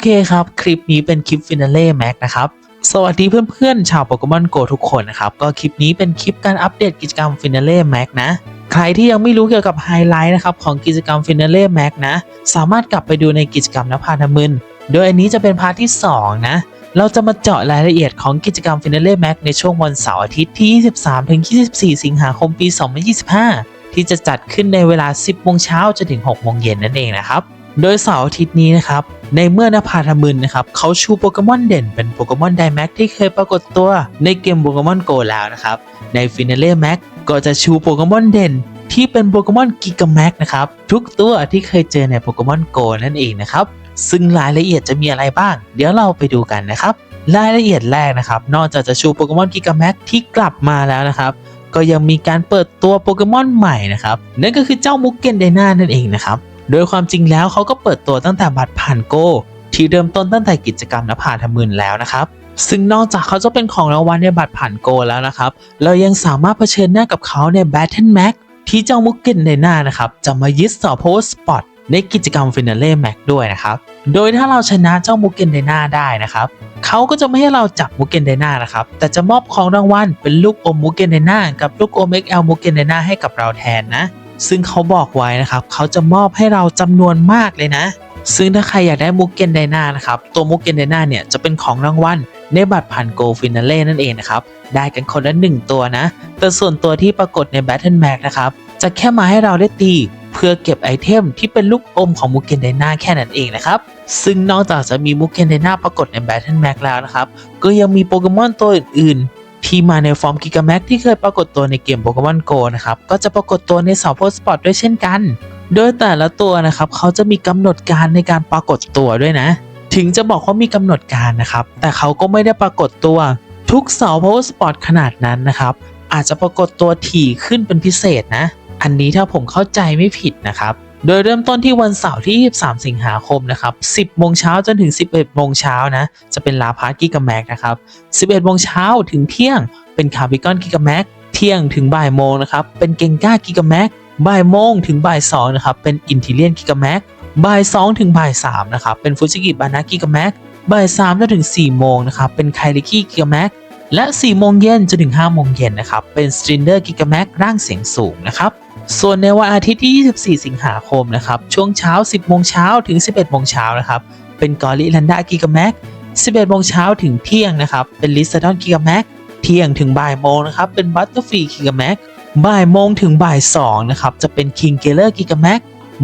เคครับ คลิปนี้เป็นคลิปฟินาเล่แม็กนะครับ สวัสดีเพื่อนๆ ชาวโปเกมอนโกทุกคนนะครับ ก็คลิปนี้เป็นคลิปการอัปเดตกิจกรรมฟินาเล่แม็กนะ ใครที่ยังไม่รู้เกี่ยวกับไฮไลท์นะครับของกิจกรรมฟินาเล่แม็กนะ สามารถกลับไปดูในกิจกรรมนภาธมึนโดยอันนี้จะเป็นพาร์ทที่ 2 นะ เราจะมาเจาะรายละเอียดของกิจกรรมฟินาเล่แม็กในช่วงวันเสาร์อาทิตย์ที่ 23-24 สิงหาคมปี 2025 ที่จะจัดขึ้นในเวลา 10โมงเช้าจนถึง6โมงเย็นนั่นเองนะครับ โดยเสาร์อาทิตย์นี้นะครับ ในเมื่อนภาธมึนนะครับเขาชูโปเกมอนเด่นเป็นโปเกมอนไดแม็กที่เคยปรากฏตัวในเกมโปเกมอนโกแล้วนะครับ ในฟินาเล่แม็กก็จะชูโปเกมอนเด่นที่เป็นโปเกมอนกิกาแม็กนะครับ ทุกตัวที่เคยเจอในโปเกมอนโกนั่นเองนะครับ ซึ่งรายละเอียดจะมีอะไรบ้าง เดี๋ยวเราไปดูกันนะครับ รายละเอียดแรกนะครับ นอกจากจะชูโปเกมอนกิกาแม็กที่กลับมาแล้วนะครับก็ยังมีการเปิดตัวโปเกมอนใหม่นะครับนั่นก็คือเจ้ามุกเกนไดนานั่นเองนะครับ โดยความจริงแล้วเขาก็เปิดตัวตั้งแต่บัตรผ่านโก ที่เริ่มต้นตั้งแต่กิจกรรมนภาธมึนแล้วนะครับซึ่งนอกจากเขาจะเป็นของรางวัลในบัตรผ่านโกแล้วนะครับ เรายังสามารถเผชิญหน้ากับเขาใน Battle Max ที่เจ้ามุกเกนไดนานะครับ จะมายึดสอโพสปอตในกิจกรรมฟินาเล่แม็กด้วยนะครับ โดยถ้าเราชนะเจ้ามุกเกนไดนาได้นะครับ เขาก็จะไม่ให้เราจับมุกเกนไดนานะครับ แต่จะมอบของรางวัลเป็นลูกอมมุกเกนไดนากับลูกอม XL มุกเกนไดนาให้กับเราแทนนะ ซึ่งเขาบอกไว้นะครับเขาจะมอบให้เราจำนวนมากเลยนะ ซึ่งถ้าใครอยากได้มุกเกนไดนานะครับตัวมุกเกนไดนาเนี่ยจะเป็นของรางวัลในบัตรผ่านโกฟินาเล่นั่นเองนะครับได้กันคนละหนึ่งตัวนะ แต่ส่วนตัวที่ปรากฏใน Battle Max นะครับจะแค่มาให้เราได้ตีเพื่อเก็บไอเทมที่เป็นลูกอมของมุกเกนไดนาแค่นั้นเองนะครับ ซึ่งนอกจากจะมีมุกเกนไดนาปรากฏใน Battle Max แล้วนะครับ ก็ยังมีโปเกมอนตัวอื่น ที่มาในฟอร์มกิกาแม็กที่เคยปรากฏตัวในเกมโปเกมอนโกนะครับ ก็จะปรากฏตัวในเสาโพสปอตด้วยเช่นกัน โดยแต่ละตัวนะครับ เขาจะมีกำหนดการในการปรากฏตัวด้วยนะ ถึงจะบอกว่ามีกำหนดการนะครับ แต่เขาก็ไม่ได้ปรากฏตัว ทุกเสาโพสปอตขนาดนั้นนะครับ อาจจะปรากฏตัวถี่ขึ้นเป็นพิเศษนะ อันนี้ถ้าผมเข้าใจไม่ผิดนะครับ โดยเริ่มต้นที่วันเสาร์ที่ 23 สิงหาคมนะครับ 10 โมงเช้าจนถึง 11 โมงเช้านะ จะเป็นลาพาร์กิกาแม็กนะครับ 11 โมงเช้าถึงเที่ยง เป็นคาร์บิกอนกิกาแม็ก เที่ยงถึงบ่ายโมงนะครับ เป็นเกงก้ากิกาแม็ก บ่ายโมงถึงบ่ายสองนะครับ เป็นอินทิเลียนกิกาแม็ก บ่ายสองถึงบ่ายสามนะครับ เป็นฟูจิกิบานากิกาแม็ก บ่ายสามจนถึง4โมงนะครับ เป็นไคลิกิกิกาแม็ก และ4โมงเย็นจนถึง5โมงเย็นนะครับ เป็น s t r i n d e r g i g a m a x ร่างเสียงสูงนะครับ ส่วนในวันอาทิตย์ที่ 24 สิงหาคมนะครับ ช่วงเช้า 10 โมงเช้าถึง 11 โมงเช้านะครับ เป็นกอริลันดากิกาแม็ก11 โมงเช้าถึงเที่ยงนะครับ เป็นลิซาดอนกิกาแม็กเที่ยงถึงบ่ายโมงนะครับ เป็นบัตเตอร์ฟีกิกาแม็กบ่ายโมงถึงบ่าย2นะครับ จะเป็นคิงเกเลอร์กิกาแม็ก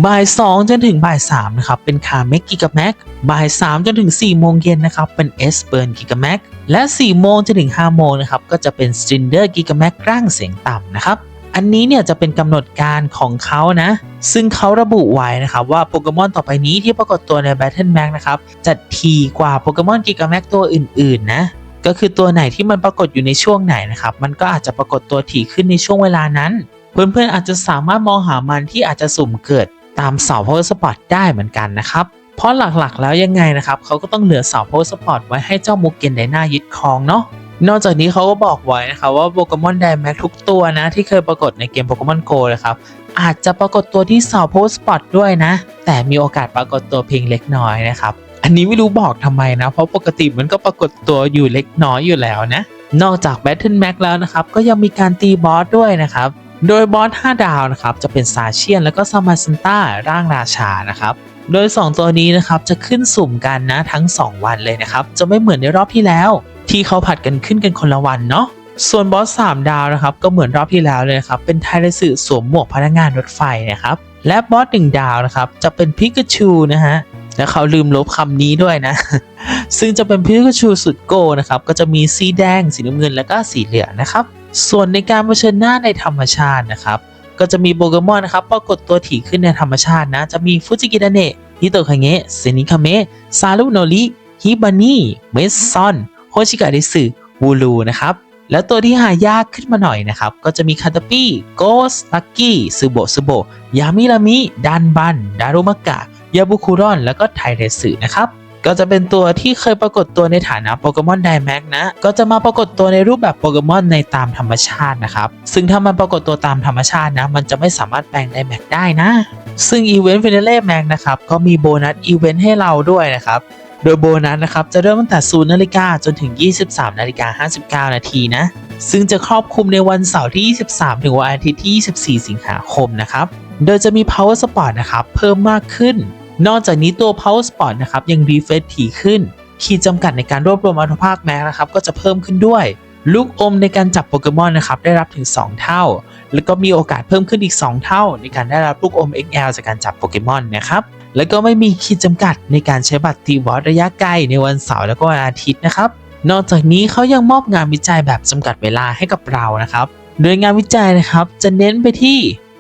บ่าย2จนถึงบ่าย3นะครับ เป็นคาเมกกิกาแม็กบ่าย3จนถึง4โมงเย็นนะครับ เป็นเอสเบิร์นกิกาแม็กและ4โมงจนถึง5โมงนะครับ ก็จะเป็น s t r i n d e r g i g a m a x ร่างเสียงต่ำนะครับ อันนี้เนี่ยจะเป็นกำหนดการของเขานะ ซึ่งเขาระบุไว้นะครับว่าโปเกมอนต่อไปนี้ที่ปรากฏตัวใน Battle Max นะครับจะทีกว่าโปเกมอนกิกาแม็กตัวอื่นๆนะก็คือตัวไหนที่มันปรากฏอยู่ในช่วงไหนนะครับ มันก็อาจจะปรากฏตัวถี่ขึ้นในช่วงเวลานั้น เพื่อนๆอาจจะสามารถมองหามันที่อาจจะสุ่มเกิดตามเสา Power Spot ได้เหมือนกันนะครับ เพราะหลักๆแล้วยังไงนะครับเขาก็ต้องเหลือเสาโพสปอร์ตไว้ให้เจ้ามุกเกนไดนายึดครองเนาะ นอกจากนี้เขาก็บอกไว้นะครับว่าโปเกมอนไดแม็กทุกตัวนะ ที่เคยปรากฏในเกมโปเกมอนโกนะครับ อาจจะปรากฏตัวที่เสาโพสปอร์ตด้วยนะ แต่มีโอกาสปรากฏตัวเพียงเล็กน้อยนะครับ อันนี้ไม่รู้บอกทำไมนะ เพราะปกติมันก็ปรากฏตัวอยู่เล็กน้อยอยู่แล้วนะ นอกจาก Battle Max แล้วนะครับ ก็ยังมีการตีบอสด้วยนะครับ โดยบอส5ดาวนะครับจะเป็นซาเชียน แล้วก็ซามาซันต้าร่างราชานะครับโดย 2 ตัวนี้นะครับจะขึ้นสุ่มกันนะทั้ง 2 วันเลยนะครับ จะไม่เหมือนในรอบที่แล้ว ที่เขาผัดกันขึ้นกันคนละวันเนาะส่วนบอส 3 ดาวนะครับ ก็เหมือนรอบที่แล้วเลยนะครับเป็นไทรสึสวมหมวกพนักงานรถไฟนะครับ และบอส 1 ดาวนะครับ จะเป็นพิกาชูนะฮะและเขาลืมลบคำนี้ด้วยนะ ซึ่งจะเป็นพิกาชูสุดโกนะครับ ก็จะมีสีแดง สีน้ำเงินและก็สีเหลืองนะครับ ส่วนในการเผชิญหน้าในธรรมชาตินะครับ ก็จะมีโปเกมอนนะครับปรากฏตัวถี่ขึ้นในธรรมชาตินะ จะมีฟูจิกิดาเนะฮิโตคาเงะเซนิคาเมะซารุโนริฮิบานิเมสซอน ชิกะริสึวูลูนะครับแล้วตัวที่หายากขึ้นมาหน่อยนะครับ ก็จะมีคาตาปี้โกสลักกี้ซูโบซูโบยามิรามิดันบัน ดารุมะกะยาบุคุรอน แล้วก็ไทเรสึนะครับ ก็จะเป็นตัวที่เคยปรากฏตัวในฐานะโปเกมอนไดแม็กนะ ก็จะมาปรากฏตัวในรูปแบบโปเกมอนในตามธรรมชาตินะครับ ซึ่งถ้ามันปรากฏตัวตามธรรมชาตินะ มันจะไม่สามารถแปลงไดแม็กได้นะ ซึ่งอีเวนต์ฟินาเล่แม็กนะครับ ก็มีโบนัสอีเวนต์ให้เราด้วยนะครับ โดยโบนัสนะครับจะเริ่มตั้งแต่0นาฬิกาจนถึง 23นาฬิกา59 นาทีนะ ซึ่งจะครอบคลุมในวันเสาร์ที่ 23 ถึงวันอาทิตย์ที่ 24 สิงหาคมนะครับ โดยจะมี power spot นะครับเพิ่มมากขึ้น นอกจากนี้ตัว power spot นะครับยังรีเฟรชถี่ขึ้น ขีดจำกัดในการรวบรวมอนุภาคแม็กนะครับก็จะเพิ่มขึ้นด้วย ลูกอมในการจับโปเกมอนนะครับได้รับถึง 2 เท่า แล้วก็มีโอกาสเพิ่มขึ้นอีก 2 เท่า ในการได้รับลูกอม XL จากการจับโปเกมอนนะครับ แล้วก็ไม่มีขีดจำกัดในการใช้บัตรตีวอตระยะไกลในวันเสาร์แล้วก็วันอาทิตย์นะครับ นอกจากนี้เขายังมอบงานวิจัยแบบจำกัดเวลาให้กับเรานะครับ โดยงานวิจัยนะครับจะเน้นไปที่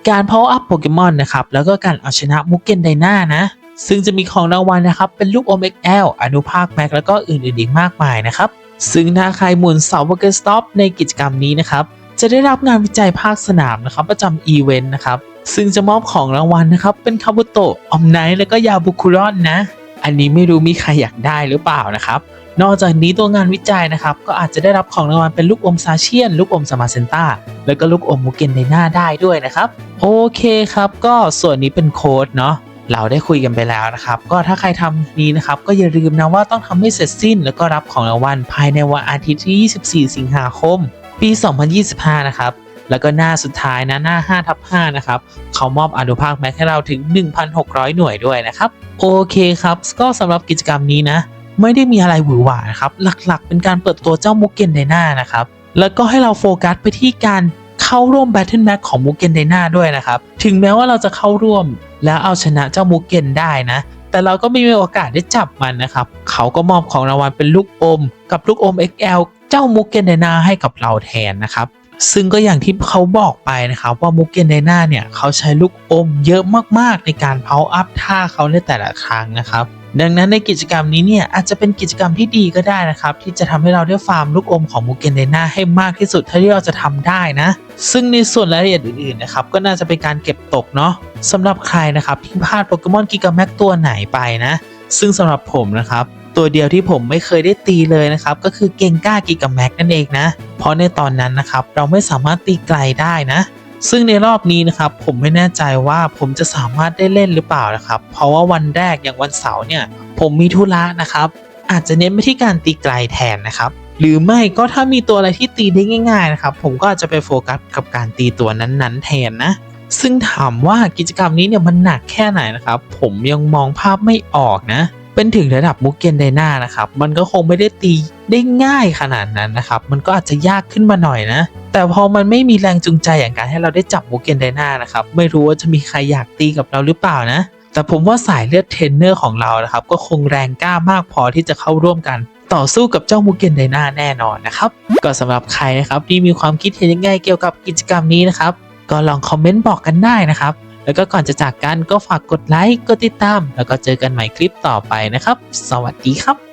การ power up โปเกมอนนะครับแล้วก็การเอาชนะมุกเกนไดนานะซึ่งจะมีของรางวัลนะครับ เป็นลูกอม XL อนุภาคแม็กแล้วก็อื่นๆอีกมากมายนะครับ ซึ่งถ้าใครหมุนเสาโปเกสต็อปในกิจกรรมนี้นะครับ จะได้รับงานวิจัยภาคสนามนะครับ ประจำอีเวนต์นะครับ ซึ่งจะมอบของรางวัลนะครับ เป็นคาบุโตะออมไนท์แล้วก็ยาบุคุรอนนะ อันนี้ไม่รู้มีใครอยากได้หรือเปล่านะครับ นอกจากนี้ตัวงานวิจัยนะครับ ก็อาจจะได้รับของรางวัลเป็นลูกอมซาเชียน ลูกอมสมาเซนต้าแล้วก็ลูกอมมูเกนในหน้าได้ด้วยนะครับ โอเคครับ ก็ส่วนนี้เป็นโค้ดเนาะเราได้คุยกันไปแล้วนะครับ ก็ถ้าใครทำนี้นะครับ ก็อย่าลืมนะว่าต้องทำให้เสร็จสิ้น แล้วก็รับของรางวัลภายในวันอาทิตย์ที่ 24 สิงหาคม ปี 2025 นะครับ แล้วก็หน้าสุดท้ายนะหน้า5ทับ5นะครับเขามอบอนุภาคแม็กให้เราถึง 1,600 หน่วยด้วยนะครับโอเคครับ ก็สำหรับกิจกรรมนี้นะ ไม่ได้มีอะไรหวือหวานะครับ หลักๆ เป็นการเปิดตัวเจ้ามุกเกนไดนานะครับ แล้วก็ให้เราโฟกัสไปที่การเข้าร่วม Battle Match ของมุกเกนไดนาด้วยนะครับ ถึงแม้ว่าเราจะเข้าร่วมแล้วเอาชนะเจ้ามุกเกนได้นะ แต่เราก็ไม่มีโอกาสได้จับมันนะครับ เขาก็มอบของรางวัลเป็นลูกอม กับลูกอม XL เจ้ามุกเกนไดนาให้กับเราแทนนะครับ ซึ่งก็อย่างที่เขาบอกไปนะครับว่ามุกเกนไดนาเนี่ยเขาใช้ลูกอมเยอะมากๆ ในการเพาอัพท่าเขาในแต่ละครั้งนะครับ ดังนั้นในกิจกรรมนี้เนี่ยอาจจะเป็นกิจกรรมที่ดีก็ได้นะครับ ที่จะทำให้เราได้ฟาร์มลูกอมของมูเกนเดน่าให้มากที่สุดเท่าที่เราจะทำได้นะ ซึ่งในส่วนรายละเอียดอื่นๆนะครับก็น่าจะเป็นการเก็บตกเนาะสำหรับใครนะครับที่พลาดโปเกมอนกิกาแม็กตัวไหนไปนะ ซึ่งสำหรับผมนะครับ ตัวเดียวที่ผมไม่เคยได้ตีเลยนะครับ ก็คือเกงก้ากิกาแม็กนั่นเองนะ เพราะในตอนนั้นนะครับ เราไม่สามารถตีไกลได้นะ ซึ่งในรอบนี้นะครับ ผมไม่แน่ใจว่าผมจะสามารถได้เล่นหรือเปล่านะครับ เพราะว่าวันแรกอย่างวันเสาร์เนี่ย ผมมีธุระนะครับ อาจจะเน้นไปที่การตีไกลแทนนะครับหรือไม่ก็ถ้ามีตัวอะไรที่ตีได้ง่าย ๆ นะครับ ผมก็อาจจะไปโฟกัสกับการตีตัวนั้นๆ แทนนะ ซึ่งถามว่ากิจกรรมนี้เนี่ยมันหนักแค่ไหนนะครับ ผมยังมองภาพไม่ออกนะ เป็นถึงระดับมุกเกนไดนานะครับ มันก็คงไม่ได้ตีได้ง่ายขนาดนั้นนะครับ มันก็อาจจะยากขึ้นมาหน่อยนะ แต่พอมันไม่มีแรงจูงใจอย่างการให้เราได้จับมุกเกนไดนานะครับ ไม่รู้ว่าจะมีใครอยากตีกับเราหรือเปล่านะ แต่ผมว่าสายเลือดเทรนเนอร์ของเรานะครับ ก็คงแรงกล้ามากพอที่จะเข้าร่วมกันต่อสู้กับเจ้ามุกเกนไดนาแน่นอนนะครับ ก็สำหรับใครนะครับที่มีความคิดเห็นยังไงเกี่ยวกับกิจกรรมนี้นะครับ ก็ลองคอมเมนต์บอกกันได้นะครับ แล้วก็ก่อนจะจากกันก็ฝากกดไลค์ กดติดตาม แล้วก็เจอกันใหม่คลิปต่อไปนะครับ สวัสดีครับ